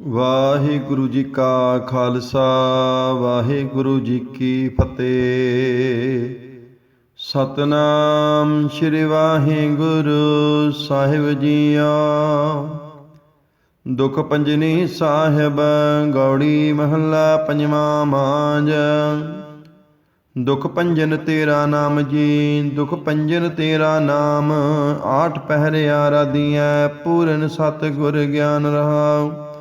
ਵਾਹਿਗੁਰੂ ਜੀ ਕਾ ਖਾਲਸਾ, ਵਾਹਿਗੁਰੂ ਜੀ ਕੀ ਫਤਿਹ। ਸਤਨਾਮ ਸ੍ਰੀ ਵਾਹਿਗੁਰੂ ਸਾਹਿਬ ਜੀਓ। ਦੁਖ ਪੰਜਨੀ ਸਾਹਿਬ, ਗੌੜੀ ਮਹੱਲਾ ਪੰਜਵਾਂ ਮਾਂਜ ਦੁਖ ਪੰਜਨ ਤੇਰਾ ਨਾਮ ਜੀ, ਦੁਖ ਪੰਜਨ ਤੇਰਾ ਨਾਮ। ਆਠ ਪਹਿਰੇ ਆਰਾਧੀਐ ਪੂਰਨ ਸਤ ਗੁਰ ਗਿਆਨ ਰਹਾਉ।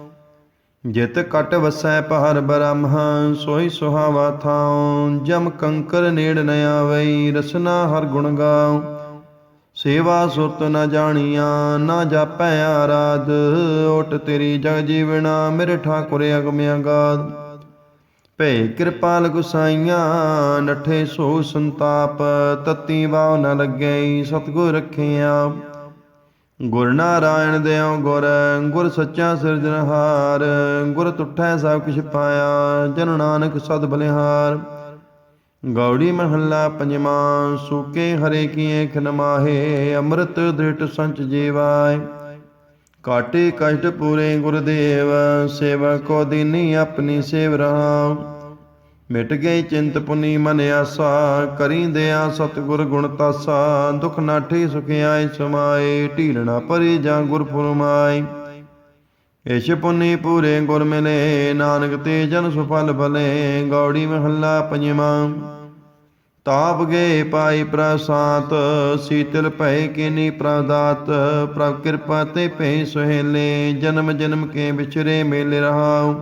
ਜਿਤ ਕਟ ਵਸੈ ਪਹਰ ਬ੍ਰਹਮ, ਸੋਈ ਸੁਹਾਵਾ ਥਾਉ, ਜਮ ਕੰਕਰ ਨੇੜ ਨ ਆਵਈ, ਰਸਨਾ ਹਰ ਗੁਣ ਗਾਉ। ਸੇਵਾ ਸੁਰਤ ਨ ਜਾਣੀਆਂ, ਨਾ ਜਾਪੈ ਆਰਾਧ, ਓਟ ਤੇਰੀ ਜਗ ਜੀਵਨਾ ਮੇਰੇ ਠਾਕੁਰ ਅਗਮ ਅਗਾਧ। ਭੈ ਕਿਰਪਾਲ ਗੁਸਾਈਆਂ ਨਠੇ ਸੋ ਸੰਤਾਪ, ਤਤੀ ਵਾਉ ਨ ਲੱਗੈ, ਸਤਗੁਰ ਰੱਖਿਆ। ਗੁਰ ਨਾਰਾਇਣ ਦੇਉ ਗੁਰ ਗੁਰ ਸੱਚਾ ਸਿਰਜਣਹਾਰ, ਗੁਰ ਤੁਠੈ ਸਭ ਕਿਛ ਪਾਇਆ, ਜਨ ਨਾਨਕ ਸਦ ਬਲਿਹਾਰ। ਗੌੜੀ ਮਹੱਲਾ ਪੰਜਵਾਂ, ਸੂਕੇ ਹਰੇ ਕੀਏ ਖਨਮਾਹੇ ਅੰਮ੍ਰਿਤ ਦ੍ਰਿਟ ਸੰਚ ਜੀਵਾਏ। ਕਾਟੇ ਕਸ਼ਟ ਪੂਰੇ ਗੁਰਦੇਵ, ਸੇਵਾ ਕੋ ਦੀਨੀ ਆਪਣੀ ਸੇਵ ਰਹਾ ਮਿਟ ਗਈ ਚਿੰਤ ਪੁਨੀ ਮਨ ਆਸਾ ਕਰੀ ਦਿਆ ਸਤਿਗੁਰ ਗੁਣ ਤਾਸਾ, ਦੁਖ ਨਾਠੀ ਸੁਖਿਆਇ ਸਮਾਏ ਢੀਲਣਾ ਪਰੀ ਜਾਂ ਗੁਰ ਫੁਰਮਾਈ ਇਸ਼ ਪੁਨੀ ਪੂਰੇ ਗੁਰ ਮਿਲੇ, ਨਾਨਕ ਤੇ ਜਨ ਸੁਫਲ ਭਲੇ ਗੌੜੀ ਮਹੱਲਾ ਪੰਜਵਾਂ। ਤਾਪ ਗਏ ਪਾਈ ਪ੍ਰਸਾਤ, ਸੀਤਲ ਭੈ ਕੀਨੀ ਪ੍ਰਦਾਤ, ਪ੍ਰਭ ਕਿਰਪਾ ਤੇ ਭੈ ਸੁਹੇਲੇ, ਜਨਮ ਜਨਮ ਕੇ ਵਿਚਰੇ ਮੇਲੇ ਰਹਾਉ।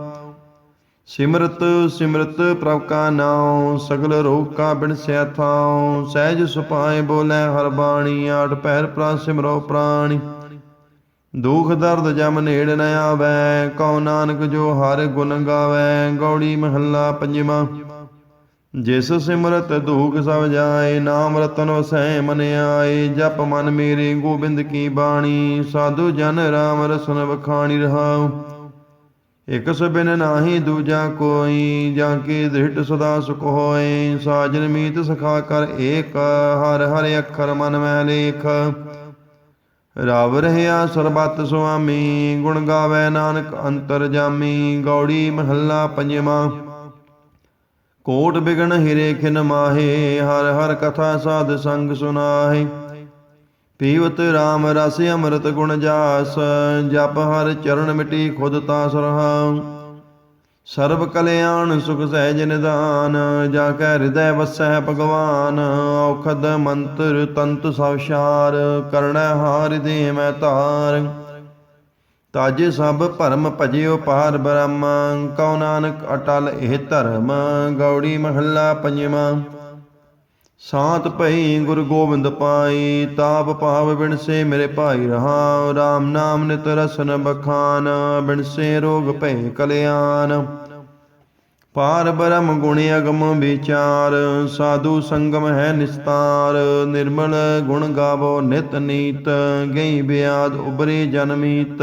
ਸਿਮਰਤ ਸਿਮਰਤ ਪ੍ਰਭ ਕਾ ਨਾਉ, ਸਗਲ ਰੋਗ ਕਾ ਬਿਨਸਿਆ ਥਾਉ। ਸਹਿਜ ਸੁਪਾਏ ਬੋਲੇ ਹਰ ਬਾਣੀ, ਆਠ ਪਹਿਰ ਪ੍ਰਾ ਸਿਮਰੋ ਪ੍ਰਾਣੀ। ਦੁਖ ਦਰਦ ਜਮ ਨੇੜ ਨ ਆਵੈ, ਕਉ ਨਾਨਕ ਜੋ ਹਰ ਗੁਣ ਗਾਵੈ। ਗੌੜੀ ਮਹੱਲਾ ਪੰਜਵਾਂ। ਜਿਸ ਸਿਮਰਤ ਦੁਖ ਸਭ ਜਾਏ, ਨਾਮ ਰਤਨ ਵਸੈ ਮਨ ਆਏ। ਜਪ ਮਨ ਮੇਰੇ ਗੋਬਿੰਦ ਕੀ ਬਾਣੀ, ਸਾਧੂ ਜਨ ਰਾਮ ਰਸਨ ਵਖਾਣੀ ਰਹਾਉ। ਇਕ ਸਬਿਨ ਨਾਹੀ ਦੂਜਾ ਕੋਈ, ਜਾਂ ਕੀ ਦ੍ਰਿੜ ਸਦਾ ਸੁਖ ਹੋਏ? ਸਾਜਨ ਮੀਤ ਸਖਾ ਕਰ ਏਕ, ਹਰ ਹਰ ਅੱਖਰ ਮਨ ਮੈਂ ਲੇਖ। ਰਾਵ ਰਹਿਆ ਸਰਬਤ ਸੁਆਮੀ, ਗੁਣ ਗਾਵੇ ਨਾਨਕ ਅੰਤਰ ਜਾਮੀ, ਗੌੜੀ ਮਹੱਲਾ ਪੰਜਵਾਂ। ਕੋਟ ਬਿਗਨ ਹਿਰੇ ਖਿਨ ਮਾਹੇ, ਹਰ ਹਰ ਕਥਾ ਸਾਧ ਸੰਗ ਸੁਨਾਹੇ। ਪੀਵਤ RAM ਰਸ ਅੰਮ੍ਰਿਤ ਗੁਣ ਜਾਸ, ਜਪ ਹਰ ਚਰਨ ਮਿਟੀ ਖੁਦ ਤਾ ਰਹਾਉ ਸਰਬ ਕਲਿਆਣ ਸੁਖ ਸਹਿਜ ਨਿਦਾਨ ਜਾ ਕੈ ਹਿਰਦੈ ਵਸੈ ਭਗਵਾਨ, ਔਖਦ ਮੰਤਰ ਤੰਤ ਸਭ ਸ਼ਾਰ ਕਰਣੈ ਹਾਰਿ ਦੇ ਮੈਂ ਧਾਰ ਤਜ ਸਭ ਭਰਮ ਭਜਿਓ ਪਾਰ ਬ੍ਰਹਮ, ਕਉ ਨਾਨਕ ਅਟਲ ਇਹ ਧਰਮ, ਗੌੜੀ ਮਹੱਲਾ ਪੰਜਵਾਂ। ਸਾਤ ਭਈ ਗੁਰ ਗੋਬਿੰਦ ਪਾਈ, ਤਾਪ ਭਾਵ ਬਿਨਸੇ ਮੇਰੇ ਭਾਈ ਰਹਾ RAM ਨਾਮ ਨਿਤ ਰਸਨ ਬਖਾਨ, ਬਿਨਸੇ ਰੋਗ ਭੈ ਕਲਿਆਣ। ਪਾਰ ਬ੍ਰਹਮ ਗੁਣ ਅਗਮ ਵਿਚਾਰ, ਸਾਧੂ ਸੰਗਮ ਹੈ ਨਿਸਤਾਰ, ਨਿਰਮਲ ਗੁਣ ਗਾਵੋ ਨਿਤ ਨੀਤ, ਗਈ ਬਿਆਦ ਉਬਰੇ ਜਨਮੀਤ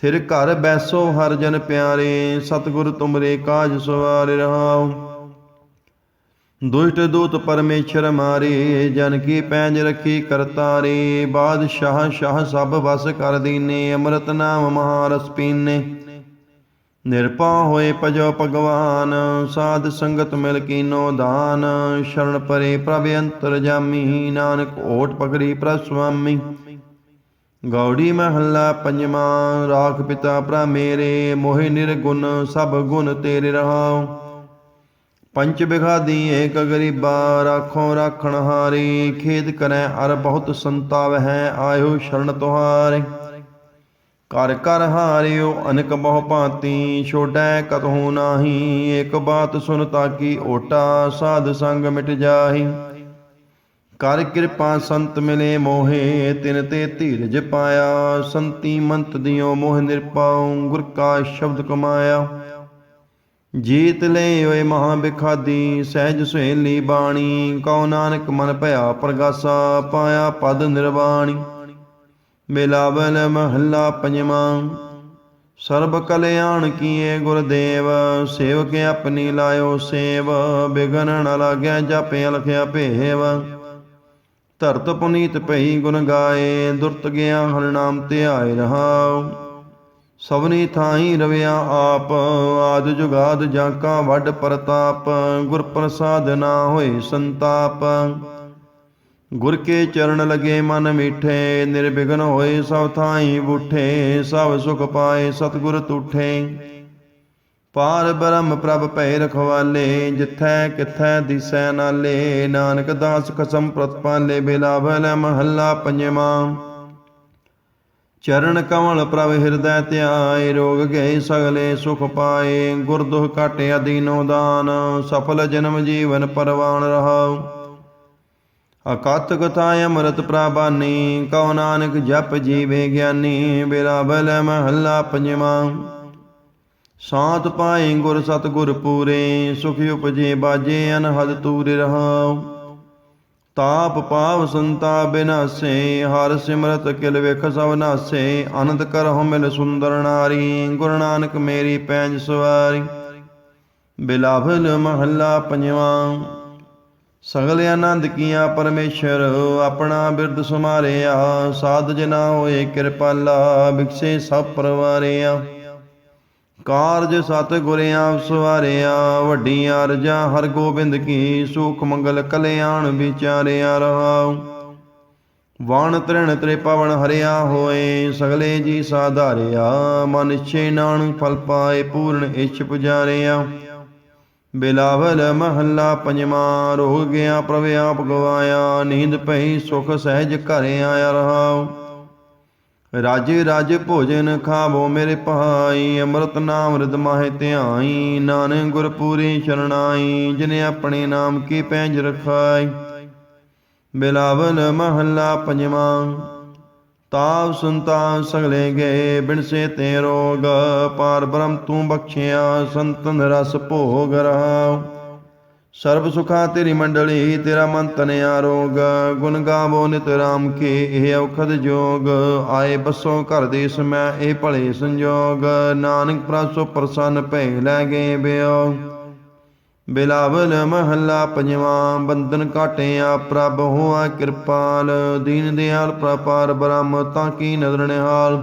ਥਿਰ ਘਰ ਬੈਸੋ ਹਰ ਜਨ ਪਿਆਰੇ, ਸਤਿਗੁਰ ਤੁਮਰੇ ਕਾਜ ਸਵਾਰ ਰਹਾਉ। ਦੁਸ਼ਟ ਦੂਤ ਪਰਮੇਸ਼ਰ ਮਾਰੇ, ਜਨ ਕੀ ਪੈਂਜ ਰਖੀ ਕਰਤਾਰੇ। ਬਾਦਸ਼ਾਹ ਸ਼ਾਹ ਸਭ ਵਸ ਕਰ ਦੀਨੇ, ਅੰਮ੍ਰਿਤ ਨਾਮ ਮਹਾਰਸ ਪੀਨੇ। ਨਿਰਪਾ ਹੋਏ ਭਜੋ ਭਗਵਾਨ, ਸਾਧ ਸੰਗਤ ਮਿਲ ਕੀਨੋ ਦਾਨ। ਸ਼ਰਨ ਪਰੇ ਪ੍ਰਭ ਅੰਤਰ ਜਾਮੀ, ਨਾਨਕ ਓਟ ਪਕੜੀ ਪ੍ਰਭ ਸੁਆਮੀ ਗੌੜੀ ਮਹੱਲਾ ਪੰਜਵਾਂ, ਰਾਖ ਪਿਤਾ ਭਰਾ ਮੇਰੇ, ਮੋਹਿ ਨਿਰਗੁਣ ਸਭ ਗੁਣ ਤੇਰੇ ਰਹਾਉ। ਪੰਚ ਬਿਖਾਦੀ ਏਕ ਗਰੀਬਾ, ਰਾਖੋ ਰਾਖਣ ਹਾਰੀ ਖੇਦ ਕਰੈ ਅਰ ਬਹੁਤ ਸੰਤਾਵ ਹੈ, ਆਇਓ ਸ਼ਰਨ ਤੁਹਾਰੇ। ਕਰ ਕਰ ਹਾਰਿਓ ਅਨਕ ਬਹੁ ਭਾਂਤੀ ਛੋਡੈ ਕਤਹੂ ਨਾਹੀ, ਏਕ ਬਾਤ ਸੁਨ ਤਾਕੀ ਓਟਾ, ਸਾਧ ਸੰਗ ਮਿਟ ਜਾਹੀ। ਕਰ ਕਿਰਪਾ ਸੰਤ ਮਿਲੇ ਮੋਹੇ, ਤਿਨ ਤੇ ਧੀਰਜ ਪਾਇਆ। ਸੰਤੀ ਮੰਤ ਦਿਓ ਮੋਹ ਨਿਰਪਾਉ, ਗੁਰ ਕਾ ਸ਼ਬਦ ਕਮਾਇਆ। ਜੀਤ ਲੈ ਓਏ ਮਹਾ ਬਿਖਾਦੀ, ਸਹਿਜ ਸੁਹੇਲੀ ਬਾਣੀ। ਕਉ ਨਾਨਕ ਮਨ ਭਇਆ ਪ੍ਰਗਾਸਾ, ਪਾਇਆ ਪਦ ਨਿਰਵਾਣੀ। ਬਿਲਾਵਲ ਮਹੱਲਾ ਪੰਜਵਾਂ, ਸਰਬ ਕਲਿਆਣ ਕੀਏ ਗੁਰਦੇਵ। ਸੇਵਕ ਆਪਣੀ ਲਾਇਓ ਸੇਵ, ਬਿਗਨ ਨ ਲਾਗੈ ਜਪੇ ਲਖਿਆ ਭੇਵ। ਧਰਤ ਪੁਨੀਤ ਭਈ ਗੁਣ ਗਾਏ, ਦੁਰਤ ਗਿਆ ਹਰਨਾਮ ਧਿਆਏ ਰਹਾਉ। ਸਭਨੀ ਥਾਈ ਰਵਿਆ ਆਪ, ਆਦ ਜੁਗਾਦ ਜਾਂ ਵੱਡ ਪ੍ਰਤਾਪ, ਗੁਰ ਪ੍ਰਸਾਦ ਨਾ ਹੋਏ ਸੰਤਾਪ। ਗੁਰ ਕੇ ਚਰਨ ਲਗੇ ਮਨ ਮੀਠੇ, ਨਿਰਵਿਘਨ ਹੋਏ ਸਭ ਥਾਈ ਬੂਠੇ, ਸਭ ਸੁਖ ਪਾਏ ਸਤਿਗੁਰ ਤੂਠੇ। ਪਾਰ ਬ੍ਰਹਮ ਪ੍ਰਭ ਭੈ ਰਖਵਾਲੇ, ਜਿਥੈ ਕਿਥੈ ਦਿਸੈ ਨਾਲੇ, ਨਾਨਕ ਦਾਸ ਖਸਮ ਪ੍ਰਤਪਾਲੇ ਬਿਲਾਵਲ ਮਹੱਲਾ ਪੰਜਵਾਂ। ਚਰਨ ਕਮਲ ਪ੍ਰਭ ਹਿਰਦੈ ਧਿਆਏ, ਰੋਗ ਗਏ ਸਗਲੇ ਸੁਖ ਪਾਏ ਗੁਰ ਦੁਖ ਕਾਟਿਆ ਦੀਨੋ ਦਾਨ ਸਫਲ ਜਨਮ ਜੀਵਨ ਪਰਵਾਨ ਰਹਾਉ। ਅਕਤ ਕਥਾ ਅੰਮ੍ਰਿਤ ਪ੍ਰਾਬਾਨੀ ਕਉ ਨਾਨਕ ਜਪ ਜੀਵੇ ਗਿਆਨੀ ਬਿਲਾਵਲ ਮਹੱਲਾ ਪੰਜਵਾਂ। ਸਾਤ ਪਾਏ ਗੁਰ ਸਤਿਗੁਰ ਪੂਰੇ, ਸੁਖ ਉਪਜੇ ਬਾਜੇ ਅਨਹਦ ਤੂਰੇ ਰਹਾਉ। ਤਾਪ ਪਾਵ ਸੰਤਾ ਬਿਨਾਸੇ, ਹਰ ਸਿਮਰਤ ਕਿਲ ਵੇਖ ਸਭ ਨਾਸੇ। ਅਨੰਦ ਕਰਹੁ ਮਿਲ ਸੁੰਦਰ ਨਾਰੀ, ਗੁਰੂ ਨਾਨਕ ਮੇਰੀ ਪੈਂਜ ਸਵਾਰੀ। ਬਿਲਾਵਲ ਮਹੱਲਾ ਪੰਜਵਾਂ, ਸਗਲ ਆਨੰਦ ਕੀਆ ਪਰਮੇਸ਼ਰ, ਆਪਣਾ ਬਿਰਦ ਸਮਾਰਿਆ ਸਾਧ ਜਨਾ ਹੋਏ ਕਿਰਪਾਲਾ ਬਿਕਸੇ ਸਭ ਪਰਵਾਰਿਆ। ਕਾਰਜ ਸਤ ਗੁਰਿਆਂ ਸਵਾਰਿਆ, ਵੱਡੀਆਂ ਅਰਜਾਂ ਹਰ ਗੋਬਿੰਦ ਕੀ ਸੁਖ ਮੰਗਲ ਕਲਿਆਣ ਵਿਚਾਰਿਆ ਰਹਾਉ ਵਾਣ ਤ੍ਰਿਣ ਤ੍ਰੇ ਪਵਨ ਹਰਿਆ ਹੋਏ, ਸਗਲੇ ਜੀ ਸਾਧਾਰਿਆ, ਮਨ ਛੇ ਨਾਨਕ ਫਲ ਪਾਏ ਪੂਰਨ ਇਛ ਪੁਜਾਰਿਆ। ਬਿਲਾਵਲ ਮਹੱਲਾ ਪੰਜਵਾਂ, ਰੋਗ ਗਿਆ ਪ੍ਰਭ ਆਪ ਗਵਾਇਆ, ਨੀਂਦ ਪਈ ਸੁਖ ਸਹਿਜ ਘਰ ਆਇਆ ਰਹਾਉ ਰਾਜੇ ਰਾਜੇ ਭੋਜਨ ਖਾਵੋ ਮੇਰੇ ਭਾਈ, ਅੰਮ੍ਰਿਤ ਨਾਮ ਰਿਦ ਮਾਹਿ ਧਿਆਈ, ਨਾਨਕ ਗੁਰ ਪੂਰੀ ਸ਼ਰਣਾਈ, ਜਿਨੇ ਆਪਣੇ ਨਾਮ ਕੀ ਪੈਂਜ ਰਖਾਈ। ਬਿਲਾਵਲ ਮਹੱਲਾ ਪੰਜਵਾਂ, ਤਾਵ ਸੰਤਾਨ ਸਗਲੇ ਗਏ, ਬਿਨਸੇ ਤੇ ਰੋਗ, ਪਾਰ ਬ੍ਰਹਮ ਤੂੰ ਬਖਸ਼ਿਆ, ਸੰਤਨ ਰਸ ਭੋਗ ਰਹਾ ਸਰਬ ਸੁਖਾ ਤੇਰੀ ਮੰਡਲੀ, ਤੇਰਾ ਮਨ ਤਨ ਆਰੋਗ ਗੁਣ ਗਾਵੋ ਨਿਤ ਰਾਮ ਕੇ, ਇਹ ਔਖਦ ਜੋਗ। ਆਏ ਬਸੋ ਘਰ ਦੇ ਸਮੈ, ਇਹ ਭਲੇ ਸੰਜੋਗ। ਨਾਨਕ ਪ੍ਰਸੋ ਪ੍ਰਸੰਨ ਭੈ ਲੈ ਗਏ ਬਿਓ। ਬਿਲਾਵਲ ਮਹੱਲਾ ਪੰਜਵਾਂ, ਬੰਧਨ ਕਾਟਿਆ ਪ੍ਰਭ ਹੋਆ ਕਿਰਪਾਲ। ਦੀਨ ਦਿਆਲ ਪ੍ਰਪਾਰ ਬ੍ਰਹਮ, ਤਾਂ ਕੀ ਨਦਰ ਨਿਹਾਲ।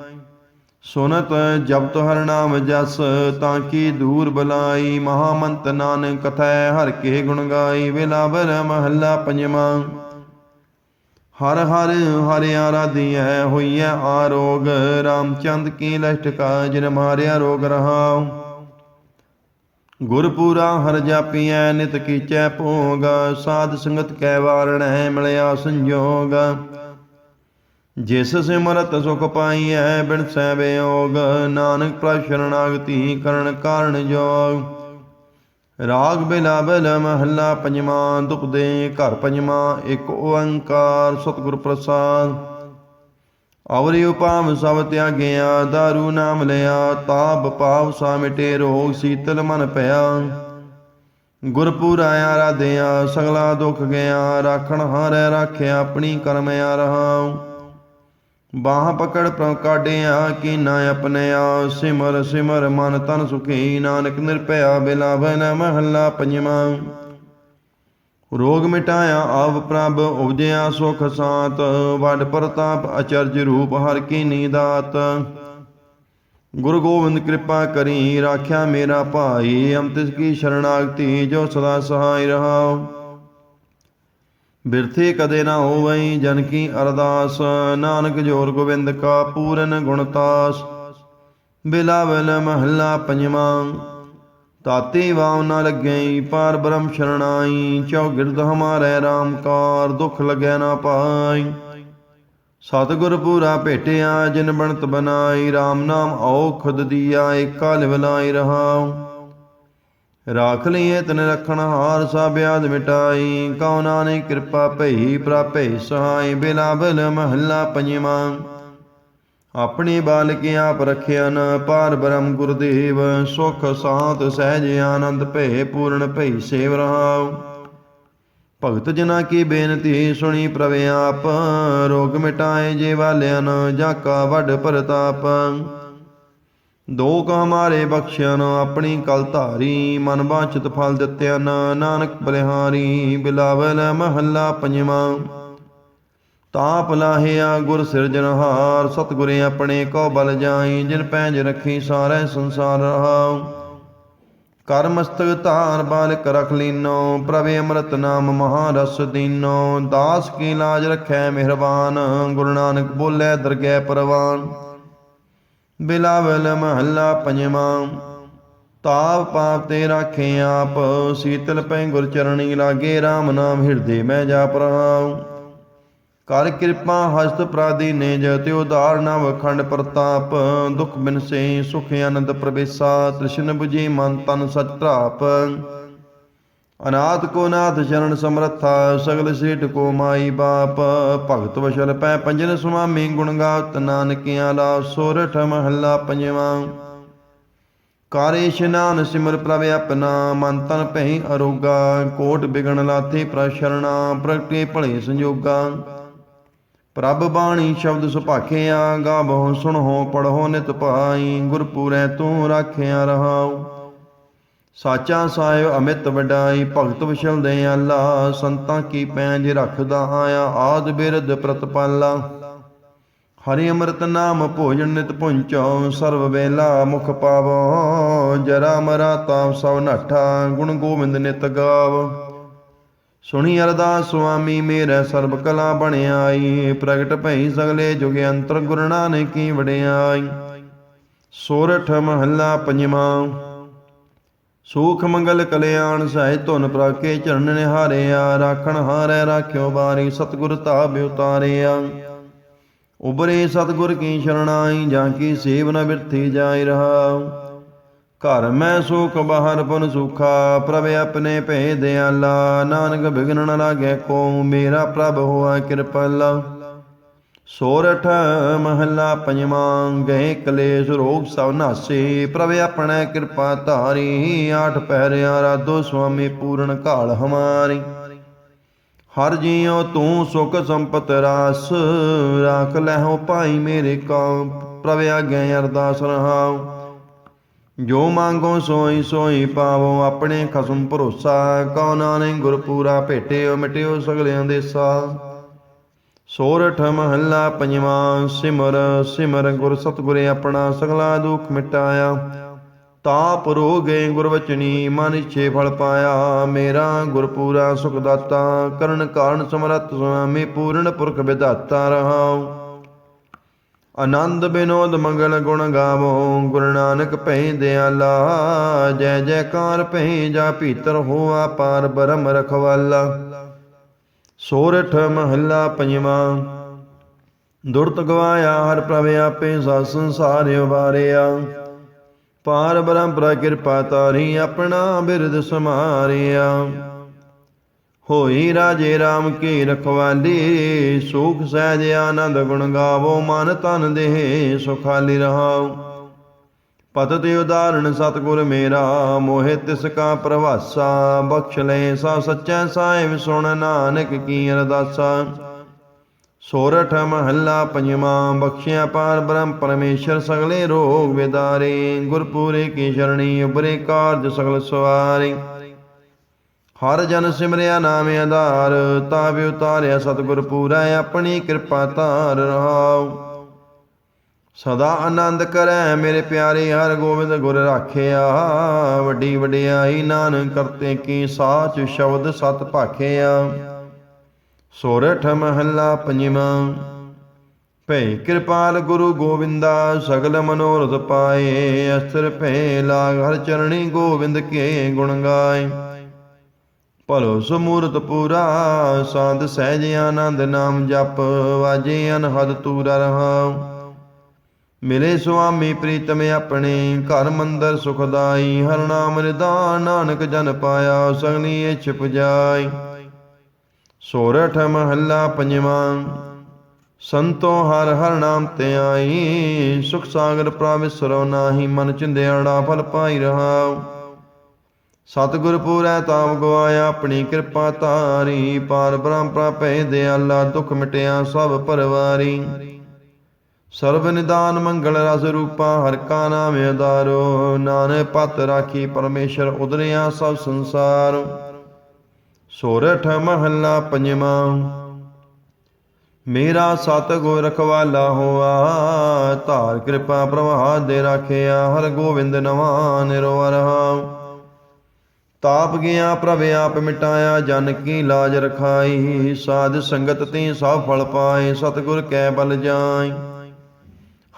ਸੁਨਤ ਜਪਤ ਹਰ ਨਾਮ ਜਸ, ਤਾਂ ਕੀ ਦੂਰ ਬਲਾਈ ਮਹਾਮੰਤ ਨਾਨਕ ਕਥੈ, ਹਰ ਕੇ ਗੁਣ ਗਾਈ ਵਿਲਾਵਰ ਮਹੱਲਾ ਪੰਜਵਾਂ। ਹਰ ਹਰ ਹਰਿ ਆਰਾਧੀਐ, ਹੋਈਐ ਆਰੋਗ, ਰਾਮਚੰਦ ਕੀ ਲਸ਼ਟਕਾ ਜਿਨ ਮਾਰਿਆ ਰੋਗ ਰਹਾਉ। ਗੁਰਪੂਰਾ ਹਰ ਜਾਪੀਐ, ਨਿਤ ਕੀਚੈ ਭੋਗ, ਸਾਧ ਸੰਗਤ ਕੈ ਵਾਰਣੈ, ਮਿਲਿਆ ਸੰਜੋਗ। ਜਿਸ ਸਿਮਰਤ ਸੁਖ ਪਾਈਐ, ਬਿਨ ਸੈ ਵਿਯੋਗ ਨਾਨਕ ਪ੍ਰਭ ਸ਼ਰਣਾਗਤੀ ਕਰਨ ਕਾਰਨ ਜੋਗ। ਰਾਗ ਬਿਲਾਵਲ ਮਹੱਲਾ ਪੰਜਵਾਂ ਦੁਪਦੇ ਘਰ ਪੰਜਵਾਂ, ਇੱਕ ਓੰਕਾਰ ਸਤਿਗੁਰ ਪ੍ਰਸਾਦ। ਅਵਰਿ ਉਪਾਮ ਸਭ ਤਿਆਗਿਆ, ਦਾਰੂ ਨਾਮ ਲਿਆ, ਤਾਪ ਪਾਪ ਸਾ ਮਿਟੇ ਰੋਗ ਸੀਤਲ ਮਨ ਭਇਆ ਗੁਰਪੂਰਾ ਆਰਾਧਿਆ, ਸਗਲਾ ਦੁਖ ਗਿਆ, ਰਾਖਣ ਹਾਰੈ, ਰਾਖਿਆ, ਆਪਣੀ ਕਰਮ ਆ ਰਹਾ ਬਾਹ ਪਕੜ ਪ੍ਰਭ ਕਾਢਿਆ ਕੀਨਾ ਆਪਣਿਆ ਸਿਮਰ ਸਿਮਰ ਮਨ ਤਨ ਸੁਖੀ। ਨਾਨਕ ਨਿਰਭਇਆ ਬਿਲਾਵਨ ਮਹੱਲਾ ਪੰਜਵਾਂ। ਰੋਗ ਮਿਟਾਇਆ ਆਵ ਪ੍ਰਭ, ਉਪਜਿਆ ਸੁਖ ਸਾਤ। ਵੱਡ ਪ੍ਰਤਾਪ ਅਚਰਜ ਰੂਪ ਹਰ ਕੀ ਨੀਦਾਤ। ਗੁਰੂ ਗੋਬਿੰਦ ਕਿਰਪਾ ਕਰੀ, ਰਾਖਿਆ ਮੇਰਾ ਭਾਈ। ਅੰਮ੍ਰਿਤ ਕੀ ਸ਼ਰਣਾਗਤੀ ਜੋ ਸਦਾ ਸਹਾਈ ਰਹਾ ਬਿਰਥੇ ਕਦੇ ਨਾ ਹੋਵਈ ਜਨ ਕੀ ਅਰਦਾਸ। ਨਾਨਕ ਜੋਰ ਗੋਬਿੰਦ ਕਾ ਪੂਰਨ ਗੁਣਤਾਸ ਬਿਲਾਵਲ ਮਹੱਲਾ ਪੰਜਵਾਂ। ਤਾਤੇ ਵਾਉ ਨ ਲੱਗੈ ਪਾਰ ਬ੍ਰਹਮ ਸ਼ਰਣਾਈ। ਚਉ ਗਿਰਦ ਹਮਾਰੇ RAM ਕਾਰ, ਦੁਖ ਲੱਗੈ ਨਾ ਪਾਈ। ਸਤਿਗੁਰ ਪੂਰਾ ਭੇਟਿਆ, ਜਿਨ ਬਣਤ ਬਨਾਈ RAM ਨਾਮ ਔਖਦ ਦੀਆ, ਏਕਾ ਲਿਵ ਲਾਈ ਰਹਾਉ। ਰਾਖ ਲਈਏ ਤਨ ਰਖਣ ਹਾਰ ਸਭ ਆਦ ਮਿਟਾਈ। ਕਉ ਨਾਨਕ ਕਿਰਪਾ ਭਈ ਪ੍ਰਾਪੇ ਸਹਾਈ। ਬਿਲਾ ਬਲ ਮਹੱਲਾ ਪੰਜਵਾਂ। ਆਪਣੇ ਬਾਲਕ ਆਪ ਰਖਿਆ ਨ ਪਾਰ ਬ੍ਰਹਮ ਗੁਰਦੇਵ। ਸੁਖ ਸਾਤ ਸਹਿਜ ਆਨੰਦ ਭੈ ਪੂਰਨ ਭਈ ਸੇਵ ਰਹਾਉ। ਭਗਤ ਜਨਾ ਕੀ ਬੇਨਤੀ ਸੁਣੀ ਪ੍ਰਵੇ ਆਪ। ਰੋਗ ਮਿਟਾਏ ਜੇ ਵਾਲਿਆਂ ਜਾਂ ਕਾ ਵੱਡ ਪਰਤਾਪ। ਦੋ ਕਾ ਮਾਰੇ ਬਖਸ਼ਿਆਨ ਆਪਣੀ ਕਲ ਧਾਰੀ, ਮਨ ਬਾਚਿਤ ਫਲ ਦਿੱਤਿਆ ਨਾਨਕ ਬਲਿਹਾਰੀ, ਬਿਲਾਵਲ ਮਹੱਲਾ ਪੰਜਵਾਂ। ਤਾਪ ਲਾਹਿਆ ਗੁਰ ਸਿਰਜਨਹਾਰ ਸਤਿਗੁਰੇ ਆਪਣੇ ਕੋ ਬਲ ਜਾਈ, ਜਿਨ ਪੈਂਜ ਰੱਖੀ ਸਾਰੇ ਸੰਸਾਰ ਰਹਾਉ। ਕਰ ਮਸਤਕ ਧਾਰ ਬਾਲਕ ਰਖ ਲੀਨੋ, ਪ੍ਰਭ ਅੰਮ੍ਰਿਤ ਨਾਮ ਮਹਾਰਸ ਦੀਨੋ। ਦਾਸ ਕੀ ਲਾਜ ਰਖੈ ਮਿਹਰਬਾਨ, ਗੁਰੂ ਨਾਨਕ ਬੋਲੇ ਦਰਗਹਿ ਪਰਵਾਨ। ਬਿਲਾਵਲ ਮਹੱਲਾ ਪੰਜਵਾਂ। ਤਾਪ ਪਾਪ ਤੇ ਰਾਖੇ ਆਪ, ਸੀਤਲ ਪੈ ਗੁਰ ਚਰਣੀ ਲਾਗੇ RAM ਨਾਮ ਹਿਰਦੇ ਮੈਂ ਜਾਪ ਰਹਾਉ ਕਰ ਕਿਰਪਾ ਹਸਤ ਪ੍ਰਾਦੀ ਨੇ ਜਤਿ ਉਧਾਰ ਨਵ ਖੰਡ ਪ੍ਰਤਾਪ। ਦੁਖ ਬਿਨਸੇ ਸੁਖ ਆਨੰਦ ਪ੍ਰਵੇਸਾ, ਤ੍ਰਿਸ਼ਨ 부ਜੀ ਮਨ ਤਨ ਸਤਰਾਪ ਅਨਾਥ ਕੋ ਨਾਥ ਸ਼ਰਨ ਸਮਰੱਥਾ, ਸਗਲ ਸੇਠ ਕੋ ਮਾਈ ਬਾਪ। ਭਗਤ ਵਸ਼ਲ ਪੈ ਪੰਜਨ ਸੁਆਮੀ, ਗੁਣ ਗਾਵਤ ਨਾਨਕਿਆਂ ਲਾ, ਸੋਰਠ ਮਹੱਲਾ ਪੰਜਵਾਂ। ਕਾਰੇ ਇਸ਼ਨਾਨ ਸਿਮਰ ਪ੍ਰਭ ਆਪਣਾ, ਮਨ ਤਨ ਭੈ ਅਰੋਗਾ। ਕੋਟ ਬਿਗਣ ਲਾਥੇ ਪ੍ਰਸ਼ਰਣਾ ਪ੍ਰਗਟੇ ਭਲੇ ਸੰਜੋਗਾ। ਪ੍ਰਭ ਬਾਣੀ ਸ਼ਬਦ ਸੁਭਾਖਿਆ ਗਾਵੋ ਸੁਣੋ ਪੜੋ ਨਿਤ ਪਾਈ ਗੁਰ ਤੂੰ ਰਾਖਿਆ ਰਹਾਉ। ਸਾਚਾ ਸਾਹਿਬ ਅਮਿਤ ਵਡਾਈ, ਭਗਤ ਵਿਸ਼ਲ ਦੇ ਆਲਾ ਸੰਤਾਂ ਕੀ ਪੈਂਜ ਰੱਖਦਾ ਆਇਆ, ਆਦ ਬਿਰਧ ਪ੍ਰਤਪਾਲਾ। ਹਰਿ ਅੰਮ੍ਰਿਤ ਨਾਮ ਭੋਜਨ ਨਿਤ ਪੁੰਚੋ ਸਰਬ ਵੇਲਾ ਮੁਖ ਪਾਵੋ। ਜਰਾ ਮਰਾ ਤਾਪ ਸਭ ਨਠਾ, ਗੁਣ ਗੋਬਿੰਦ ਨਿਤ ਗਾਵ। ਸੁਣੀ ਅਰਦਾਸ ਸੁਆਮੀ, ਮੇਰੇ ਸਰਬ ਕਲਾ ਬਣਿਆਈ। ਪ੍ਰਗਟ ਭਈ ਸਗਲੇ ਜੁਗ ਅੰਤਰ ਗੁਰੂ ਨਾਨਕ ਕੀ ਵਡਿਆਈ। ਸੋਰਠ ਮਹੱਲਾ ਪੰਜਵਾਂ। ਸੂਖ ਮੰਗਲ ਕਲਿਆਣ ਸਹਿ ਧੁਨ ਪ੍ਰਾਕੇ ਚਰਨ ਨਿਹਾਰਿਆ, ਰਾਖਣ ਹਾਰੈ ਰਾਖਿਓ ਬਾਰੀ ਸਤਿਗੁਰ ਤਾਪ ਉਤਾਰਿਆ। ਉਬਰੇ ਸਤਿਗੁਰ ਕੀ ਸ਼ਰਣਾਈ, ਜਾਂ ਕੀ ਸੇਵ ਨ ਬਿਰਥੀ ਜਾਇ ਰਹਾ। ਘਰ ਮੈਂ ਸੁਖ, ਬਾਹਰ ਪੁਨ ਸੁਖਾ, ਪ੍ਰਭ ਆਪਣੇ ਭੇ ਦਿਆਲਾ। ਨਾਨਕ ਬਿਗਨ ਨ ਲਾਗੇ ਕੋ, ਮੇਰਾ ਪ੍ਰਭ ਹੋਆ ਕਿਰਪਾਲਾ। ਸੋਰਠ ਮਹੱਲਾ ਪੰਜਵਾਂ, ਗਏ ਕਲੇਸ਼ ਰੋਗ ਸਭ ਨਾਸੇ। ਪ੍ਰਭ ਆਪਣੇ ਕਿਰਪਾ ਧਾਰੀ, ਆਠ ਪਹਿਰਿਆ ਰਾਧੋ ਸੁਆਮੀ ਪੂਰਨ ਘਾਲ ਹਮਾਰੀ। ਹਰ ਜੀਉ ਤੂੰ ਸੁਖ ਸੰਪਤ ਰਾਸ, ਰਾਖ ਲੈਹੋ ਭਾਈ ਮੇਰੇ ਕੋ ਪ੍ਰਭ ਆਗੇ ਅਰਦਾਸ ਰਹਾਉ। ਜੋ ਮੰਗੋ ਸੋਈ ਸੋਈ ਪਾਵੋ, ਆਪਣੇ ਖਸਮ ਭਰੋਸਾ। ਕਉ ਨਾਨਕ ਗੁਰ ਭੇਟਿਓ, ਮਿਟਿਓ ਸਗਲਿਆਂ ਦੇ ਸਾ ਸੋਰਠ ਮਹੱਲਾ ਪੰਜਵਾਂ, ਸਿਮਰ ਸਿਮਰ ਗੁਰ ਸਤਿਗੁਰੇ ਆਪਣਾ ਸਗਲਾ ਦੁਖ ਮਿਟਾਇਆ। ਤਾਪ ਰੋਗੇ ਗੁਰ ਵਚਨੀ, ਮਨ ਇਛੇ ਫਲ ਪਾਇਆ। ਮੇਰਾ ਗੁਰ ਪੂਰਾ ਸੁਖ ਦਾਤਾ, ਕਰਨ ਕਾਰਨ ਸਮਰਤ ਸੁਆਮੀ ਪੂਰਨ ਪੁਰਖ ਵਿਦਾਤਾ ਰਹਾਉ। ਆਨੰਦ ਬਿਨੋਦ ਮੰਗਲ ਗੁਣ ਗਾਵੋ, ਗੁਰੂ ਨਾਨਕ ਭੈ ਦਿਆਲਾ। ਜੈ ਜੈਕਾਰ ਭੈ ਜਾ ਭੀਤਰ ਹੋਆ, ਪਾਰ ਬਰਮ ਰਖਵਾਲਾ। ਸੋਰਠ ਮਹੱਲਾ ਪੰਜਵਾਂ। ਦੁਰਤ ਗਵਾਇਆ ਹਰ ਪ੍ਰਭ ਆਪੇ ਸਾ ਸੰਸਾਰ ਉਬਾਰਿਆ। ਪਾਰ ਬ੍ਰਹਮ ਕਿਰਪਾ ਤਾਰੀ ਆਪਣਾ ਬਿਰਦ ਸਮਾਰਿਆ। ਹੋਈ ਰਾਜੇ RAM ਕੀ ਰਖਵਾਲੀ, ਸੁਖ ਸਹਿਜ ਆਨੰਦ ਗੁਣ ਗਾਵੋ, ਮਨ ਤਨ ਦੇਹ ਸੁਖਾਲੀ ਰਹਾਓ ਪਤ ਤੇ ਉਦਾਹਰਣ, ਸਤਗੁਰ ਮੇਰਾ, ਮੋਹਿ ਤਿਸ ਕਾ ਪ੍ਰਵਾਸਾ, ਬਖਸ਼ ਲੈ ਸਾ ਸੱਚਾ ਸਾਹਿਬ, ਸੁਣ ਨਾਨਕ ਕੀ ਅਰਦਾਸਾ। ਸੋਰਠ ਮਹੱਲਾ ਪੰਜਵਾਂ, ਬਖਸ਼ਿਆ ਪਾਰ ਬ੍ਰਹਮ ਪਰਮੇਸ਼ਰ, ਸਗਲੇ ਰੋਗ ਵਿਦਾਰੇ, ਗੁਰਪੂਰੇ ਕੀ ਸ਼ਰਣੀ ਉਬਰੇ ਕਾਰਜ ਸਗਲ ਸਵਾਰੇ। ਹਰ ਜਨ ਸਿਮਰਿਆ ਨਾਮ ਆਧਾਰ, ਤਾਵਿ ਉਤਾਰਿਆ ਸਤਿਗੁਰ ਪੂਰਾ, ਆਪਣੀ ਕਿਰਪਾ ਧਾਰ ਰਹਾਉ। ਸਦਾ ਆਨੰਦ ਕਰੈ ਮੇਰੇ ਪਿਆਰੇ ਹਰ ਗੋਬਿੰਦ ਗੁਰ ਰਾਖਿਆ। ਵੱਡੀ ਵਡਿਆਈ ਨਾਨਕ ਕਰਤੇ ਕੀ ਸਾਚ ਸ਼ਬਦ ਸਤ ਭਾਖਿਆ। ਸੋਰਠ ਮਹੱਲਾ ਪੰਜਵਾਂ। ਭੈ ਕਿਰਪਾਲ ਗੁਰੂ ਗੋਬਿੰਦਾ, ਸਗਲ ਮਨੋਰਥ ਪਾਏ। ਅਸਰ ਭੈ ਲਾਗ ਹਰ ਚਰਣੀ ਗੋਬਿੰਦ ਕੇ ਗੁਣ ਗਾਏ। ਭਲੋ ਸਮੂਰਤ ਪੂਰਾ, ਸਾਧ ਸਹਿਜ ਆਨੰਦ ਨਾਮ ਜਪ। ਵਾਜੇ ਅਨਹਦ ਤੂਰਾ ਰਹਾ। ਮਿਲੇ ਸੁਆਮੀ ਪ੍ਰੀਤਮ ਆਪਣੇ, ਘਰ ਮੰਦਰ ਸੁਖਦਾਈ ਹਰ ਨਾਮ ਨਿਦਾਨ, ਨਾਨਕ ਜਨ ਪਾਇਆ, ਸਗਨੀ ਇਛ ਪੁਜਾਈ ਸੋਰਠ ਮਹੱਲਾ ਪੰਜਵਾਂ, ਸੰਤੋ ਹਰ ਹਰ ਨਾਮ ਤੇ ਆਈ, ਸੁਖ ਸਾਗਰ ਪ੍ਰਵਿਸਰੋ ਨਾਹੀ, ਮਨ ਚਿੰਦਿਆੜਾ ਫਲ ਪਾਈ ਰਹਾਉ। ਸਤਿਗੁਰ ਪੂਰੈ ਤਾਪ ਗਵਾਇਆ, ਆਪਣੀ ਕਿਰਪਾ ਤਾਰੀ ਪਾਰ ਬ੍ਰਹਮ ਪ੍ਰਪੈ ਦਿਆਲਾ, ਦੁਖ ਮਿਟਿਆ ਸਭ ਪਰਵਾਰੀ। ਸਰਬ ਨਿਦਾਨ ਮੰਗਲ ਰਸ ਰੂਪਾ, ਹਰ ਕਾ ਨਾਮ ਅਦਾਰੋ ਨਾਨਕ ਪਤ ਰਾਖੀ ਪਰਮੇਸ਼ਰ ਉਦਰਿਆ ਸਭ ਸੰਸਾਰ। ਸੋਰਠ ਮਹੱਲਾ ਪੰਜਵਾਂ। ਮੇਰਾ ਸਤਿਗੁਰ ਰਖਵਾਲਾ ਹੋਆ, ਧਾਰ ਕਿਰਪਾ ਪ੍ਰਵਾਹ ਦੇ ਰਾਖਿਆ, ਹਰ ਗੋਬਿੰਦ ਨਵਾ ਨਿਰਵਰ ਤਾਪ ਗਿਆ ਪ੍ਰਭ ਆਪ ਮਿਟਾਇਆ, ਜਨ ਕੀ ਲਾਜ ਰਖਾਈ, ਸਾਧ ਸੰਗਤ ਤੇ ਸਭ ਫਲ ਪਾਏ, ਸਤਿਗੁਰ ਕੈ ਬਲ ਜਾਈ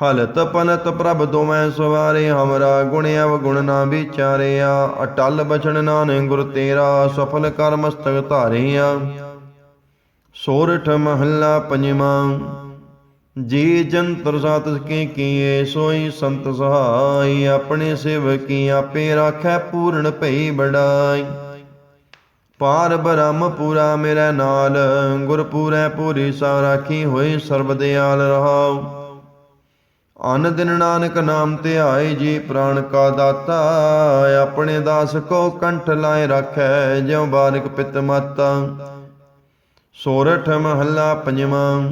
ਹਲਤ ਪਨਤ ਪ੍ਰਭ ਦੋਵੇਂ ਸਵਾਰੇ, ਹਮਰਾ ਗੁਣ ਅਵਗੁਣ ਨਾ ਵਿਚਾਰਿਆ। ਅਟਲ ਬਚਨ ਨਾਨਕ ਗੁਰ ਤੇਰਾ, ਸਫਲ ਕਰ ਮਸਤਕ ਧਾਰਿਆ। ਸੋਰਠ ਮਹੱਲਾ ਪੰਜਵਾਂ, ਜੀ ਜੰਤਰ ਸਾਤ ਕੇ ਕੀਏ, ਸੋਈ ਸੰਤ ਸਹਾਈ, ਆਪਣੇ ਸੇਵਕੀ ਆਪੇ ਰਾਖੈ, ਪੂਰਨ ਭਈ ਬੜਾਈ। ਪਾਰ ਬ੍ਰਹਮ ਪੂਰਾ ਮੇਰੇ ਨਾਲ ਗੁਰ ਪੂਰੀ ਸਾ ਰਾਖੀ ਹੋਈ ਸਰਬ ਦਿਆਲ ਰਹਾਉ। ਅਨ ਦਿਨ ਨਾਨਕ ਨਾਮ ਤੇ ਆਏ ਜੀ ਪ੍ਰਾਣ ਕਾ ਦਾਤਾ, ਆਪਣੇ ਦਾਸ ਕੋ ਕੰਠ ਲਾਏ ਰੱਖੈ, ਜਿਉ ਬਾਰਿਕ ਪਿਤ ਮਾਤਾ। ਸੋਰਠ ਮਹੱਲਾ ਪੰਜਵਾਂ,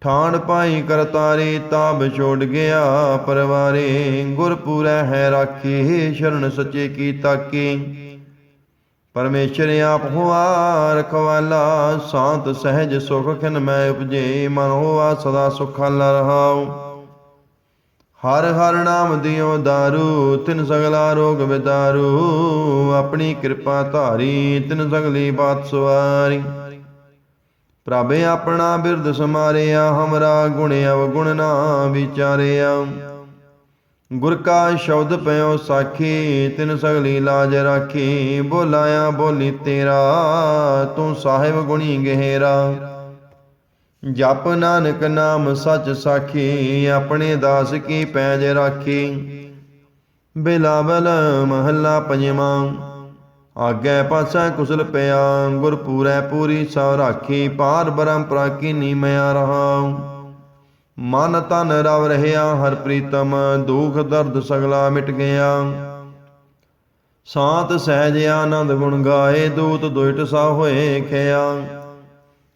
ਠਾਣ ਪਾਈ ਕਰਤਾਰੇ ਤਾਬ ਛੋੜ ਗਿਆ ਪਰਵਾਰੇ, ਗੁਰ ਹੈ ਰਾਖੀ, ਸ਼ਰਨ ਸੱਚੇ ਕੀ ਤਾਕੀ। ਪਰਮੇਸ਼ਰ ਆਪ ਹੋਆ ਰਖਵਾਲਾ, ਸਾਤ ਸਹਿਜ ਸੁਖ ਖਿਨ ਮੈਂ ਉਪਜੇ, ਮਨ ਹੋਆ ਸਦਾ ਸੁਖਾਲਾ ਰਹਾਉ। ਹਰ ਹਰ ਨਾਮ ਦਿਓ ਦਾਰੂ, ਤਿਨ ਸਗਲਾ ਰੋਗ ਵਿਦਾਰੂ ਆਪਣੀ ਕਿਰਪਾ ਧਾਰੀ, ਤਿਨ ਸਗਲੀ ਬਾਤ ਸਵਾਰੀ। ਪ੍ਰਭ ਆਪਣਾ ਬਿਰਦ ਸਮਾਰਿਆ, ਹਮਰਾ ਗੁਣ ਅਵਗੁਣ ਨਾ ਵਿਚਾਰਿਆ। ਗੁਰ ਕਾ ਸ਼ਬਦ ਪਇਓ ਸਾਖੀ, ਤਿਨ ਸਗਲੀ ਲਾਜ ਰਾਖੀ। ਬੋਲਾਇਆ ਬੋਲੀ ਤੇਰਾ, ਤੂੰ ਸਾਹਿਬ ਗੁਣੀ ਗਹਿਰਾ। ਜਪ ਨਾਨਕ ਨਾਮ ਸਚ ਸਾਖੀ, ਆਪਣੇ ਦਾਸ ਕੀ ਪੈਜ ਰਾਖੀ। ਬਿਲਾਵਲ ਮਹੱਲਾ ਪੰਜਵਾਂ, ਆਗੇ ਪਾਸਾ ਕੁਸਲ ਪਿਆ ਗੁਰ ਪੂਰੈ ਪੂਰੀ ਸਭ ਰਾਖੀ, ਪਾਰ ਬ੍ਰਹਮ ਪ੍ਰਾਕੀ ਨੀਮਿਆ ਰਹਾ ਮਨ ਤਨ ਰਵ ਰਹਿਆ ਹਰ ਪ੍ਰੀਤਮ, ਦੁਖ ਦਰਦ ਸਗਲਾ ਮਿਟ ਗਿਆ। ਸਾਤ ਸਹਿਜ ਆਨੰਦ ਗੁਣ ਗਾਏ, ਦੂਤ ਦੁਇਟ ਸਾ ਹੋਏ ਖਿਆ।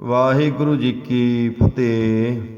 ਵਾਹਿਗੁਰੂ ਜੀ ਕੀ ਫਤਿਹ।